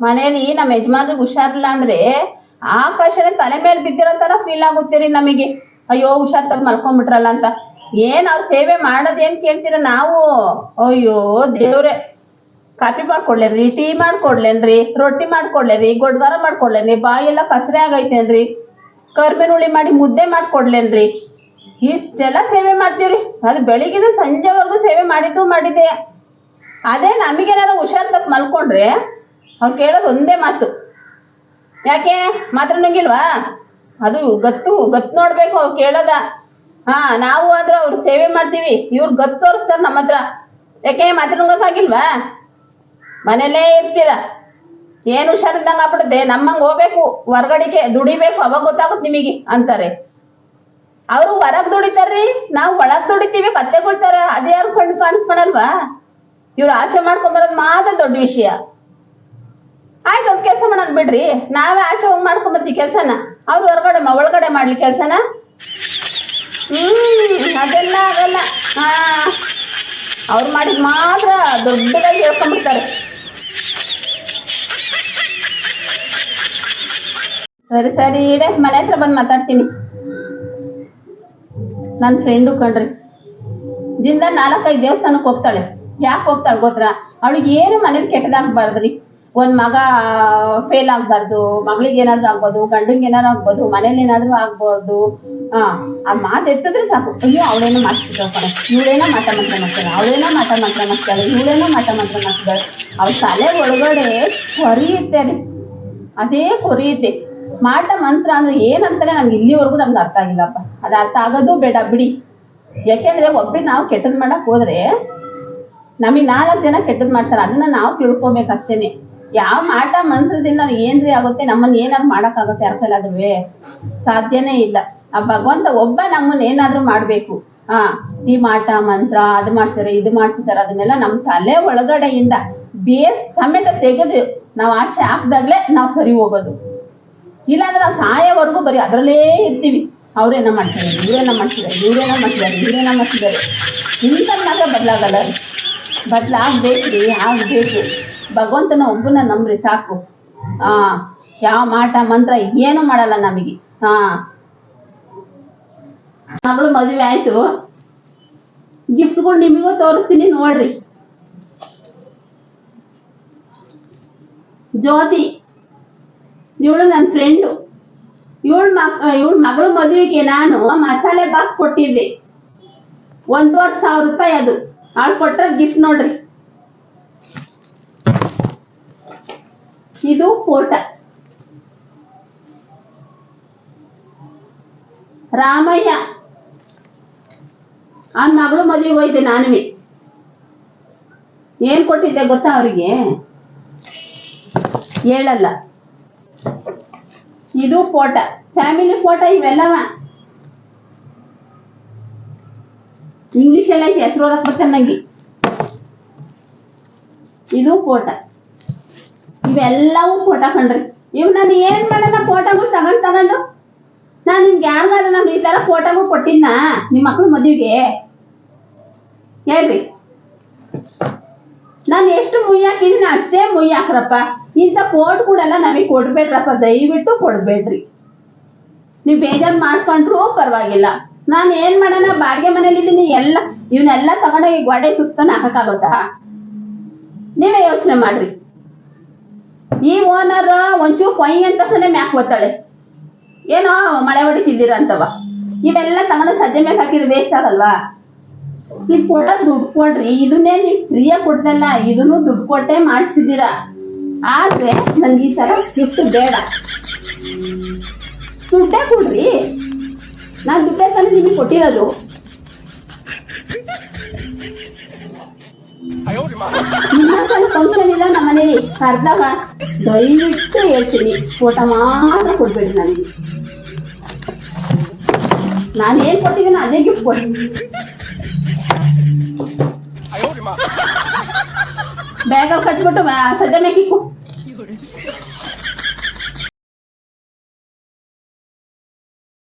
ಮನೇಲಿ ನಮ್ಮ ಯಜಮಾನ್ರಿಗೆ ಹುಷಾರಿಲ್ಲ ಅಂದ್ರೆ ಆಕಾಶನೇ ತಲೆ ಮೇಲೆ ಬಿದ್ದಿರೋ ತರ ಫೀಲ್ ಆಗುತ್ತೀರಿ ನಮಗೆ. ಅಯ್ಯೋ ಹುಷಾರ್ ತಗ ಮಲ್ಕೊಂಡ್ಬಿಟ್ರಲ್ಲ ಅಂತ. ಏನ್ ಅವ್ರ ಸೇವೆ ಮಾಡೋದೇನ್ ಕೇಳ್ತೀರ ನಾವು? ಅಯ್ಯೋ, ದೇವ್ರೆ. ಕಾಫಿ ಮಾಡ್ಕೊಡ್ಲೇನ್ರಿ, ಟೀ ಮಾಡ್ಕೊಡ್ಲೇನ್ರಿ, ರೊಟ್ಟಿ ಮಾಡ್ಕೊಡ್ಲೇನ್ರಿ ಗೊಡ್ಗಾರ ಮಾಡ್ಕೊಡ್ಲೇನ್ರಿ ಎಲ್ಲ ಕಸರೆ ಆಗೈತೇನ್ರಿ. ಕರ್ಬೇನ್ ಹುಳಿ ಮಾಡಿ ಮುದ್ದೆ ಮಾಡ್ಕೊಡ್ಲೇನ್ರಿ. ಇಷ್ಟೆಲ್ಲ ಸೇವೆ ಮಾಡ್ತೀವ್ರಿ. ಅದು ಬೆಳಿಗ್ಗೆ ಸಂಜೆವರೆಗೂ ಸೇವೆ ಮಾಡಿದ್ದು ಮಾಡಿದೆ ಅದೇ ನಮಗೇನಾರ ಹುಷಾರ್ ತಪ್ಪು ಮಲ್ಕೊಂಡ್ರೆ ಅವ್ರು ಕೇಳೋದು ಒಂದೇ ಮಾತು. ಯಾಕೆ? ಮಾತ್ರ ನುಂಗಿಲ್ವಾ? ಅದು ಗತ್ತು ಗತ್ತು ನೋಡ್ಬೇಕು ಅವ್ರು ಕೇಳೋದ. ಹಾ, ನಾವು ಆದ್ರೂ ಅವ್ರು ಸೇವೆ ಮಾಡ್ತೀವಿ. ಇವ್ರು ಗತ್ತು ತೋರಿಸ್ತಾರೆ ನಮ್ಮ ಹತ್ರ. ಯಾಕೆ? ಮಾತ್ರ ನುಂಗಕ್ಕಾಗಿಲ್ವಾ ಮನೇಲೇ ಇರ್ತೀರ. ಏನು ಹುಷಾರಿದ್ದಂಗೆ ಆಗ್ಬಿಡುತ್ತೆ? ನಮ್ಮಂಗೆ ಹೋಗ್ಬೇಕು. ಹೊರಗಡೆಗೆ ದುಡಿಬೇಕು. ಅವಾಗ ಗೊತ್ತಾಗುತ್ತೆ ನಿಮಗೆ, ಅಂತಾರೆ. ಅವರು ಹೊರಗ್ ದುಡಿತಾರ್ರಿ? ನಾವು ಒಳಗ್ ದುಡಿತೀವಿ, ಕತ್ತೆಗೊಳ್ತಾರ. ಅದೇ ಯಾರು ಕಣ್ಣು ಕಾಣಿಸ್ಕೊಳಲ್ವಾ? ಇವ್ರು ಆಚೆ ಮಾಡ್ಕೊಂಬರೋದು ಮಾತ್ರ ದೊಡ್ಡ ವಿಷಯ. ಆಯ್ತು, ಅದ್ ಕೆಲಸ ಮಾಡೋದ್ ಬಿಡ್ರಿ. ನಾವೇ ಆಚೆ ಹೋಗಿ ಮಾಡ್ಕೊಂಬತ್ತೀವಿ ಕೆಲಸನ. ಅವ್ರು ಹೊರಗಡೆ ಒಳಗಡೆ ಮಾಡ್ಲಿ ಕೆಲಸನ. ಹ್ಮ್, ಅದೆಲ್ಲ ಆಗಲ್ಲ. ಹಾ. ಅವ್ರು ಮಾಡಿದ್ ಮಾತ್ರ ದೊಡ್ಡದಾಗಿ ಹೇಳ್ಕೊಂಡ್ಬಿಡ್ತಾರೆ. ಸರಿ ಸರಿ, ಇಡೆ. ಮನೆ ಹತ್ರ ಬಂದು ಮಾತಾಡ್ತೀನಿ. ನನ್ನ ಫ್ರೆಂಡು ಕಣ್ರಿ. ದಿನದ ನಾಲ್ಕೈದು ದೇವಸ್ಥಾನಕ್ಕೆ ಹೋಗ್ತಾಳೆ. ಯಾಕೆ ಹೋಗ್ತಾಳೆ ಗೊತ್ತಾ? ಅವಳಿಗೆ ಏನು ಮನೇಲಿ ಕೆಟ್ಟದಾಗಬಾರ್ದ್ರಿ ಒಂದ್ ಮಗ ಫೇಲ್ ಆಗ್ಬಾರ್ದು, ಮಗಳಿಗೆ ಏನಾದ್ರು ಆಗ್ಬೋದು ಗಂಡಂಗೆ ಏನಾದ್ರು ಆಗ್ಬೋದು, ಮನೇಲಿ ಏನಾದರೂ ಆಗ್ಬೋದು ಹಾಂ ಆ ಮಾತು ಎತ್ತಿದ್ರೆ ಸಾಕು. ಅಯ್ಯೋ, ಅವಳೇನೋ ಕಣೆ ಇವಳೇನೋ ಮಾಟ ಮಂತ್ರ ಮಾಡ್ತಾಳೆ ಅವಳೇನೋ ಮಾಟ ಮಂತ್ರ ಮಾಡ್ತಾಳೆ ಇವಳೇನೋ ಮಾಟ ಮಂತ್ರ ಮಾಡ್ತಾಳೆ ಅವಳ ತಲೆ ಒಳಗಡೆ ಕೊರಿಯುತ್ತೆ ರೀ ಅದೇ ಕೊರಿಯುತ್ತೆ. ಮಾಟ ಮಂತ್ರ ಅಂದ್ರೆ ಏನಂತಾನೆ ನಮ್ಗೆ ಇಲ್ಲಿವರೆಗೂ ನಮ್ಗೆ ಅರ್ಥ ಆಗಿಲ್ಲಪ್ಪ ಅದು ಅರ್ಥ ಆಗೋದು ಬೇಡ, ಬಿಡಿ. ಯಾಕೆಂದ್ರೆ ಒಬ್ರಿಗೆ ನಾವು ಕೆಟ್ಟದ್ ಮಾಡಕ್ ಹೋದ್ರೆ ನಮಗೆ ನಾಲ್ಕು ಜನ ಕೆಟ್ಟದ್ ಮಾಡ್ತಾರೆ. ಅದನ್ನ ನಾವು ತಿಳ್ಕೊಬೇಕು ಅಷ್ಟೇನೆ ಯಾವ ಮಾಟ ಮಂತ್ರದಿಂದ ಏನ್ರಿ ಆಗುತ್ತೆ? ನಮ್ಮನ್ನ ಏನಾದ್ರು ಮಾಡಕ್ಕಾಗುತ್ತೆ? ಯಾರ ಕೈಲಾದ್ರೂ ಸಾಧ್ಯನೇ ಇಲ್ಲ. ಆ ಭಗವಂತ ಒಬ್ಬ ನಮ್ಮನ್ನ ಏನಾದ್ರೂ ಮಾಡ್ಬೇಕು. ಆ, ಈ ಮಾಟ, ಮಂತ್ರ, ಅದು ಮಾಡ್ಸಿದಾರೆ ಇದು ಮಾಡ್ಸಿದಾರೆ, ಅದನ್ನೆಲ್ಲ ನಮ್ಮ ತಲೆ ಒಳಗಡೆಯಿಂದ ಬೇಸ್ ಸಮೇತ ತೆಗೆದು ನಾವು ಆಚೆ ಹಾಕ್ದಾಗ್ಲೇ ನಾವು ಸರಿ ಹೋಗೋದು. ಇಲ್ಲಾಂದ್ರೆ ನಾವು ಸಾಯವರೆಗೂ ಬರೀ ಅದರಲ್ಲೇ ಇರ್ತೀವಿ. ಅವ್ರೇನೋ ಮಾಡ್ತಾರೆ ಇವ್ರೇನ ಮಾಡ್ತಿದ್ದಾರೆ ಇವ್ರೇನ ಮಾಡ್ತಿದ್ದಾರೆ ಇವ್ರೇನ ಮಾಡ್ತಿದ್ದಾರೆ ಇಂಥ ಮಾತ್ರ ಬದಲಾಗಲ್ಲ ರೀ ಬದಲಾಗ್ಬೇಕು ರೀ ಆಗ್ಬೇಕು. ಭಗವಂತನ ಒಬ್ಬನ ನಂಬ್ರಿ ಸಾಕು. ಆ, ಯಾವ ಮಾಟ, ಮಂತ್ರ ಏನು ಮಾಡಲ್ಲ ನಮಗೆ. ಹಾ ಮಗಳು ಮದುವೆ ಆಯ್ತು. ಗಿಫ್ಟ್ಗಳು ನಿಮಗೂ ತೋರಿಸ್ತೀನಿ ನೋಡ್ರಿ. ಜ್ಯೋತಿ, ಇವಳು ನನ್ನ ಫ್ರೆಂಡು ಇವಳ ಮಕ್ ಇವಳ ಮಗಳ ಮದುವೆಗೆ ನಾನು ಮಸಾಲೆ ಬಾಕ್ಸ್ ಕೊಟ್ಟಿದ್ದೆ. ಒಂದೂವರೆ ಸಾವಿರ ರೂಪಾಯಿ ಅದು. ಅವಳು ಕೊಟ್ಟರೆ ಗಿಫ್ಟ್ ನೋಡ್ರಿ. ಇದು ಫೋಟ ರಾಮಯ್ಯ. ಅವನ ಮಗಳು ಮದುವೆಗೆ ಹೋಯ್ತೆ ನಾನುವೆ. ಏನ್ ಕೊಟ್ಟಿದ್ದೆ ಗೊತ್ತಾ ಅವರಿಗೆ? ಹೇಳಲ್ಲ. ಇದು ಫೋಟ ಫ್ಯಾಮಿಲಿ ಫೋಟೋ ಇವೆಲ್ಲವ? ಇಂಗ್ಲಿಷ್ ಎಲ್ಲ ಹೆಸರು ಓದಕ್ ಬರ್ತಾನೆ ನಂಗೆ. ಇದು ಫೋಟೋ ಇವೆಲ್ಲವೂ ಫೋಟೋ ಕಣ್ರಿ ಇವ್ ನಾನು ಏನ್ ಮಾಡೋಣ ಫೋಟೋಗಳು ತಗೊಂಡ್ ತಗೊಂಡು? ನಾನು ನಿಮ್ಗೆ ಯಾರಿಗಾದ್ರು ನಾನು ಈ ತರ ಫೋಟೋಗಳು ಕೊಟ್ಟಿದ್ನ ನಿಮ್ಮ ಮಕ್ಳ ಮದುವೆಗೆ? ಹೇಳ್ರಿ. ನಾನು ಎಷ್ಟು ಮುಯ್ ಹಾಕಿದೀನಿ ಅಷ್ಟೇ ಮುಯ್ ಹಾಕ್ರಪ್ಪ. ಇಂಥ ಫೋಟೋಗಳೆಲ್ಲ ನಮಗೆ ಕೊಡ್ಬೇಡ್ರಪ್ಪ. ದಯವಿಟ್ಟು ಕೊಡ್ಬೇಡ್ರಿ. ನೀವು ಬೇಜಾರು ಮಾಡ್ಕೊಂಡ್ರು ಪರವಾಗಿಲ್ಲ. ನಾನು ಏನ್ ಮಾಡೋಣ? ಬಾಡಿಗೆ ಮನೇಲಿ ಇದ್ದೀನಿ. ಎಲ್ಲ ಇವನ್ನೆಲ್ಲ ತಗೊಂಡೋಗಿ ಗೋಡೆ ಸುತ್ತನ ಹಾಕಕ್ಕಾಗುತ್ತಾ? ನೀವೇ ಯೋಚನೆ ಮಾಡ್ರಿ. ಈ ಓನರ್ ಒಂಚೂರು ಕೊಯ್ ಅಂತ ಮ್ಯಾಕ್ ಓದ್ತಾಳೆ ಏನೋ ಮಳೆ ಹೊಡಿತಿದ್ದೀರ ಅಂತವ. ಇವೆಲ್ಲ ತಗೊಂಡು ಸಜ್ಜೆ ಮ್ಯಾಕ್ ಹಾಕಿದ್ರೆ ವೇಸ್ಟ್ ಆಗಲ್ವಾ? ನೀವು ಕೊಡೋ ದುಡ್ಡು ಕೊಡ್ರಿ, ಇದನ್ನೇ ನೀವು ಫ್ರೀಯಾಗಿ ಕೊಡ್ದಲ್ಲ ಇದನ್ನು ದುಡ್ಡು ಕೊಟ್ಟೆ ಮಾಡಿಸಿದ್ದೀರಾ? ಆದ್ರೆ ನಂಗೆ ಈ ತರ ಗಿಫ್ಟ್ ಬೇಡ. ದುಡ್ಡೇ ಕೊಡ್ರಿ. ನಾನು ದುಡ್ಡೇ ತಾನೇ ನಿಮಗೆ ಕೊಟ್ಟಿರೋದು. ಫಂಕ್ಷನ್ ಇಲ್ಲ ನಮ್ಮ ಮನೇಲಿ ಕರ್ದಾಗ ದಯವಿಟ್ಟು ಹೇಳ್ತೀನಿ. ಫೋಟೋ ಮಾತ್ರ ಕೊಡ್ಬೇಡಿ ನನಗೆ. ನಾನು ಏನ್ ಕೊಟ್ಟಿದ್ದೀನೋ ಅದೇ ಗಿಫ್ಟ್ ಕೊಡಿ ಬ್ಯಾಗಲ್ಲಿ ಕಟ್ಬಿಟ್ಟು ಸದ್ಯ ಮೇಕಿಕ್ಕು